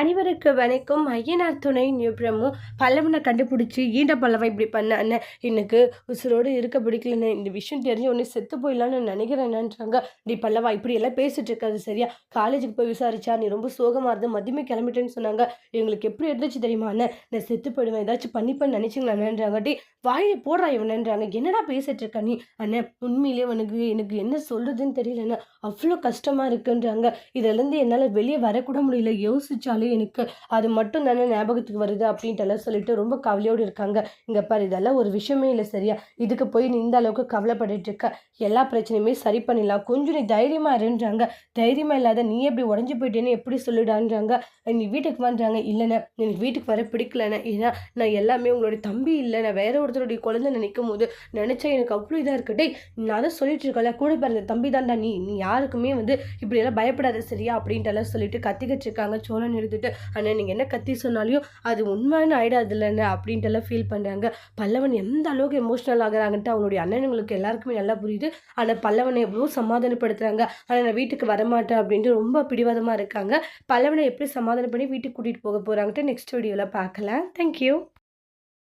அனைவருக்கு வணக்கம். ஐயனார் துணை நிபுணமும் பல்லவனை கண்டுபிடிச்சி ஈண்ட பல்லவன் இப்படி பண்ண அண்ணன் எனக்கு உசுரோடு இருக்க பிடிக்கலண்ணே இந்த விஷயம் தெரிஞ்ச உடனே செத்து போயிடலான்னு நினைக்கிறேன்னுன்றாங்க டி பல்லவா இப்படி எல்லாம் பேசிட்டு இருக்காது சரியா? காலேஜுக்கு போய் விசாரிச்சா நீ ரொம்ப சோகமாக இருந்து மதியமே கிளம்பிட்டேன்னு சொன்னாங்க. எங்களுக்கு எப்படி இருந்துச்சு தெரியுமா நான் செத்து போயிடுவேன். ஏதாச்சும் பண்ணிப்பேன்னு நினச்சிங்களான்றாங்க டி வாயை போடுறா இவனன்றாங்க என்னடா பேசிட்டு இருக்க நீ அண்ணன் உண்மையிலேயே உனக்கு எனக்கு என்ன சொல்கிறதுன்னு தெரியலண்ணே. அவ்வளோ கஷ்டமாக இருக்குன்றாங்க. இதுலேருந்து என்னால் வெளியே வரக்கூட முடியல. யோசிச்சாலே எனக்கு அது மட்டும் தானே ஞாபகத்துக்கு வருது அப்படின்ட்டு எல்லாம் சொல்லிட்டு ரொம்ப கவலையோடு இருக்காங்க. இங்கே பாரு இதெல்லாம் ஒரு விஷயமே இல்லை சரியா. இதுக்கு போய் நீ இந்த அளவுக்கு கவலைப்பட்டுட்டு இருக்க. எல்லா பிரச்சனையுமே சரி பண்ணிடலாம். கொஞ்சம் நீ தைரியமாக இருன்றாங்க. தைரியமாக இல்லாத நீ எப்படி உடஞ்சி போயிட்டேன்னு எப்படி சொல்லிடான்றாங்க. நீ வீட்டுக்கு வந்துறாங்க இல்லைண்ணே எனக்கு வீட்டுக்கு வர பிடிக்கலண்ணே. ஏன்னா நான் எல்லாமே உங்களுடைய தம்பி இல்லை நான் வேற ஒருத்தருடைய குழந்தை நினைக்கும் போது நினச்சா எனக்கு அவ்வளோ இதாக இருக்கட்டே நான் தான் சொல்லிட்டு இருக்கல கூட பிறந்த தம்பி தான்டா நீ. நீ யாருக்குமே வந்து இப்படியெல்லாம் பயப்படாத சரியா அப்படின்ட்டு எல்லாம் சொல்லிட்டு கத்திக்கிட்டு இருக்காங்க சோழன் இருந்துட்டு ஆனால் நீங்கள் என்ன கத்தி சொன்னாலையும் அது உண்மையான ஆயிடாது இல்லைண்ணே அப்படின்ட்டு எல்லாம் ஃபீல் பண்ணுறாங்க பல்லவன் எந்த அளவுக்கு எமோஷ்னல் ஆகுறாங்கன்ட்டு அவனுடைய அண்ணனுங்களுக்கு எல்லாருக்குமே நல்லா புரியுது. ஆனால் பல்லவனை எவ்வளோ சமாதானப்படுத்துகிறாங்க ஆனால் நான் வீட்டுக்கு வரமாட்டேன் அப்படின்ட்டு ரொம்ப பிடிவாதமாக இருக்காங்க. பல்லவனை எப்படி சமாதானம் பண்ணி வீட்டுக்கு கூட்டிகிட்டு போக போகிறாங்கன்ட்டு நெக்ஸ்ட் வீடியோவில் பார்க்கலாம். தேங்க்யூ